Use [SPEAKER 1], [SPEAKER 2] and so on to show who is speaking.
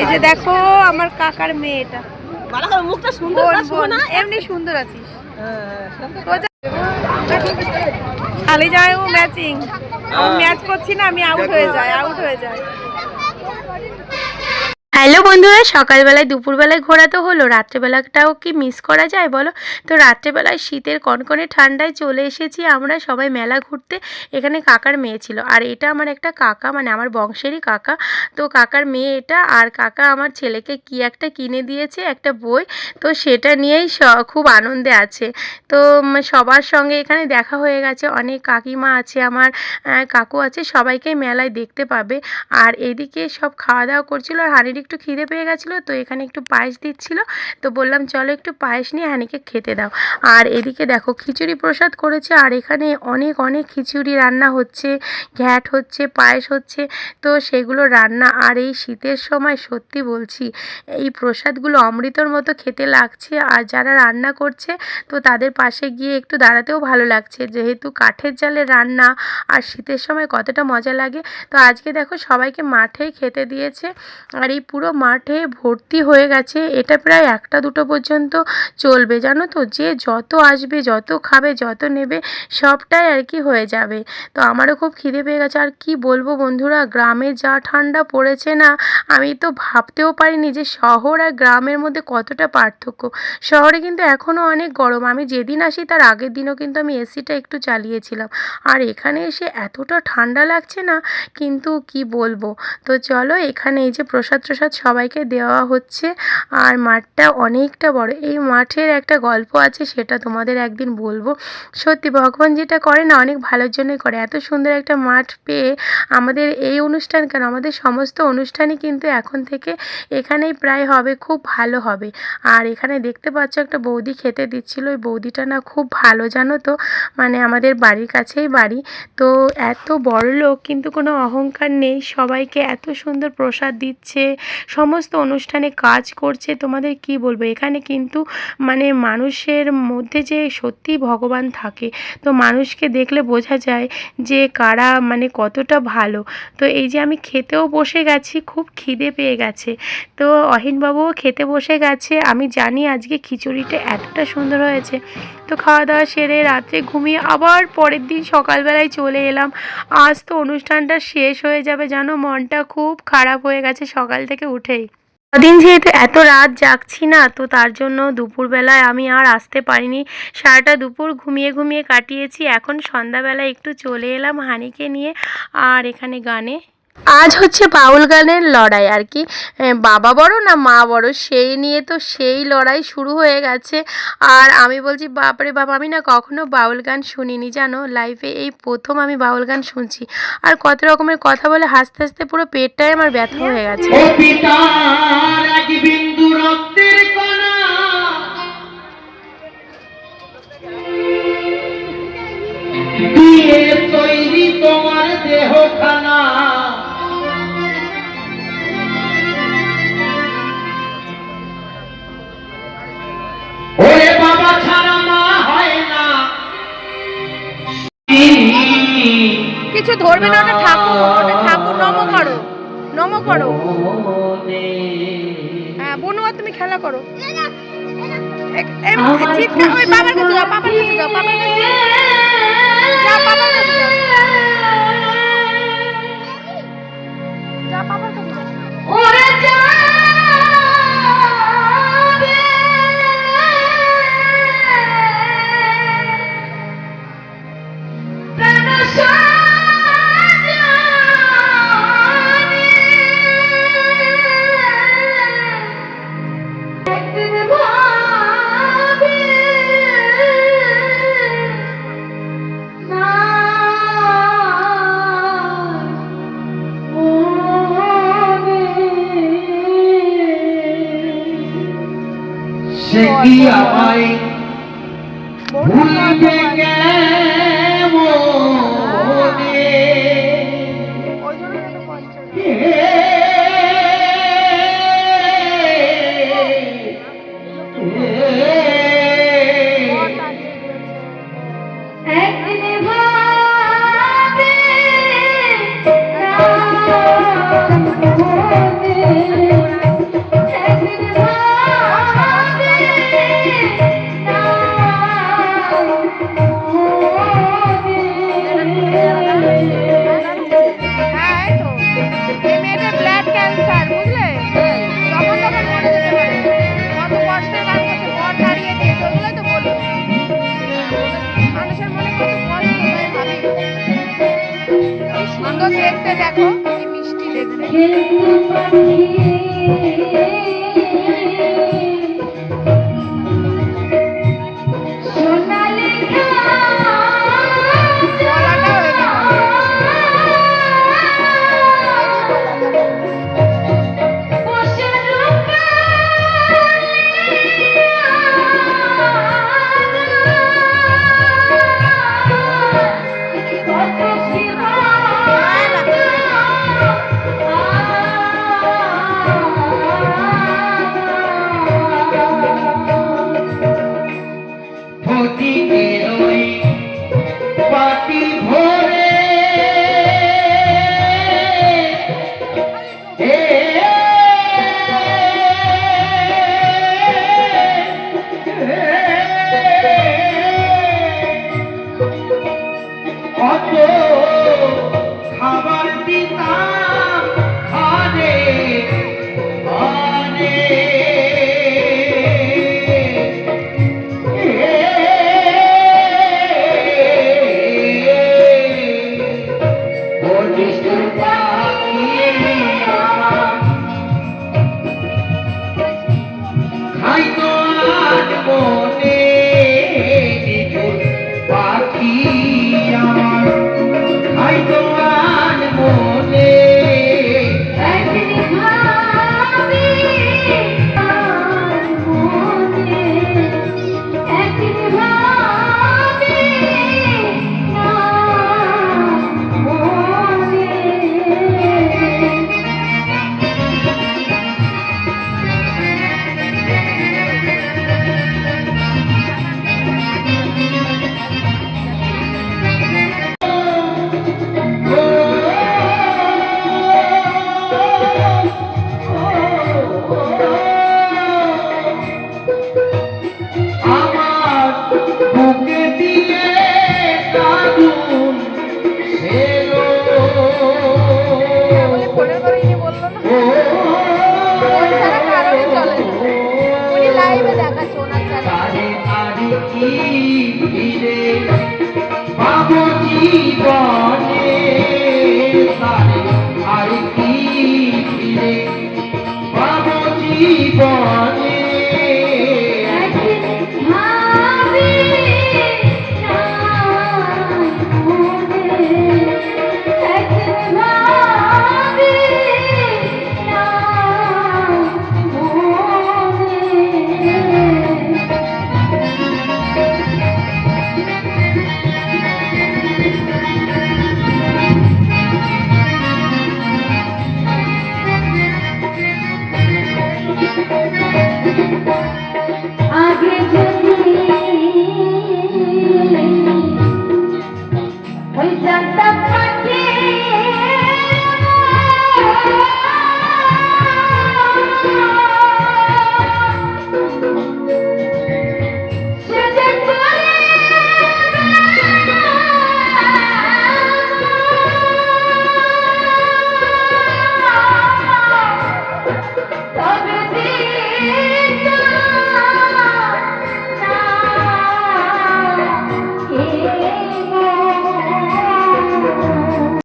[SPEAKER 1] এই যে দেখো আমার কাকার মেয়েটা
[SPEAKER 2] মুখটা সুন্দর না
[SPEAKER 1] এমনি সুন্দর আছিস। খালি যায় ও ম্যাচিং আমি ম্যাচ করছি না আমি আউট হয়ে যাই আউট হয়ে যাই বন্ধুরা, সকালবেলায়, দুপুরবেলায় ঘোরা তো হলো। রাত্রেবেলাটাও কি মিস করা যায় বলো? তো রাত্রেবেলায় শীতের কনকনে ঠান্ডায় চলে এসেছি আমরা সবাই মেলা ঘুরতে। এখানে কাকার মেয়ে ছিল। আর এটা আমার একটা কাকা মানে আমার বংশেরই কাকা। তো কাকার মেয়ে এটা। আর কাকা আমার ছেলেকে কি একটা কিনে দিয়েছে, একটা বই। তো সেটা নিয়েই খুব আনন্দে আছে। তো সবার সঙ্গে এখানে দেখা হয়ে গেছে। অনেক কাকিমা আছে আমার কাকু আছে, সবাইকে মেলায় দেখতে পাবে। আর এদিকে সব খাওয়া দাওয়া করছিল। আর হানির একটু খিদে পেয়ে গেছিল, তো এখানে একটু পায়েস দিচ্ছিল। তো বললাম, চলো একটু পায়েস নিয়ে হানিকে খেতে দাও। আর এদিকে দেখো, খিচুড়ি প্রসাদ করেছে, আর এখানে অনেক অনেক খিচুড়ি রান্না হচ্ছে, ঘ্যাট হচ্ছে, পায়েস হচ্ছে। তো সেগুলো রান্না, আর এই শীতের সময় সত্যি বলছি, এই প্রসাদগুলো অমৃতর মতো খেতে লাগছে, আর যারা রান্না করছে, তো তাদের পাশে গিয়ে একটু দাঁড়াতেও ভালো লাগছে। যেহেতু কাঠের জালে রান্না, আর শীতের সময় কতটা মজা লাগে। তো আজকে দেখো, সবাইকে মাঠেই খেতে দিয়েছে, আর এই পুরো মাঠে ভর্তি হয়ে গেছে। এটা প্রায় একটা দুটো পর্যন্ত চলবে, জানো তো? যে যত আসবে, যত খাবে, যত নেবে, সবটাই আর কি হয়ে যাবে। তো আমারও খুব খিদে পেয়ে গেছে। আর কি বলব বন্ধুরা, গ্রামে যা ঠান্ডা পড়েছে না, আমি তো ভাবতেও পারিনি যে শহর আর গ্রামের মধ্যে কতটা পার্থক্য। শহরে কিন্তু এখনও অনেক গরম। আমি যেদিন আসি, তার আগের দিনও কিন্তু আমি এসিটা একটু চালিয়েছিলাম। আর এখানে এসে এতটা ঠান্ডা লাগছে না, কিন্তু কি বলব? তো চলো, এখানে এই যে প্রসাদ প্রসাদ সবাইকে দেওয়া হচ্ছে। আর মাঠটা অনেকটা বড়। এই মাঠের একটা গল্প আছে, সেটা তোমাদের একদিন বলব। সত্যি, ভগবান যেটা করে না, অনেক ভালোর জন্যই করে। এত সুন্দর একটা মাঠ পেয়ে আমাদের এই অনুষ্ঠান কেন? আমাদের সমস্ত অনুষ্ঠানই কিন্তু এখন থেকে এখানেই প্রায় হবে, খুব ভালো হবে। আর এখানে দেখতে পাচ্ছ একটা বৌদি খেতে দিচ্ছিল। ওই বৌদিটা না খুব ভালো, জানো তো? মানে আমাদের বাড়ির কাছেই বাড়ি। তো এত বড় লোক কিন্তু কোনো অহংকার নেই। সবাইকে এত সুন্দর প্রসাদ দিচ্ছে। সমস্ত অনুষ্ঠানে কাজ করছে, তোমাদের কি বলব? এখানে কিন্তু মানে মানুষের মধ্যে যে সত্যি ভগবান থাকে, তো মানুষকে দেখলে বোঝা যায় যে কারা মানে কতটা ভালো। তো এই যে আমি খেতেও বসে গেছি, খুব খিদে পেয়ে গেছে। তো অহিনবাবুও খেতে বসে গেছে, আমি জানি আজকে খিচুড়িটা এতটা সুন্দর হয়েছে। তো খাওয়া দাওয়া সেরে রাত্রে ঘুমিয়ে আবার পরের দিন সকালবেলায় চলে এলাম। আজ তো অনুষ্ঠানটা শেষ হয়ে যাবে, জানো? মনটা খুব খারাপ হয়ে গেছে সকাল থেকে উঠেই। কদিন যেহেতু এত রাত জাগছি না, তো তার জন্য দুপুরবেলায় আমি আর আসতে পারিনি। সারাটা দুপুর ঘুমিয়ে ঘুমিয়ে কাটিয়েছি। এখন সন্ধ্যাবেলায় একটু চলে এলাম হানিকে নিয়ে আর এখানে গানে আজ হচ্ছে বাউল গানের লড়াই আর কি। বাবা বড় না মা বড়? সেই নিয়ে তো সেই লড়াই শুরু হয়ে গেছে। আর আমি বলছি, বাপরে বাবা আমি না কখনো বাউল গান শুনিনি, জানো? লাইফে এই প্রথম আমি বাউল গান শুনছি। আর কত রকমের কথা বলে হাসতে হাসতে পুরো পেটটাই আমার ব্যথা হয়ে গেছে। কিছু ধরবে না ওটা ঠাকুর ওটা ঠাকুর নম করো নম করো। হ্যাঁ বনুয়া তুমি খেলা করো। এক- চিৎকার ওই বাবার কাছে যাও বাবার কাছে যাও বাবার কাছে যাও। বাবার কাছে যাও।
[SPEAKER 3] কি আমায়। ভুলবে
[SPEAKER 2] দেখো মিষ্টি দেখতে।
[SPEAKER 3] আরে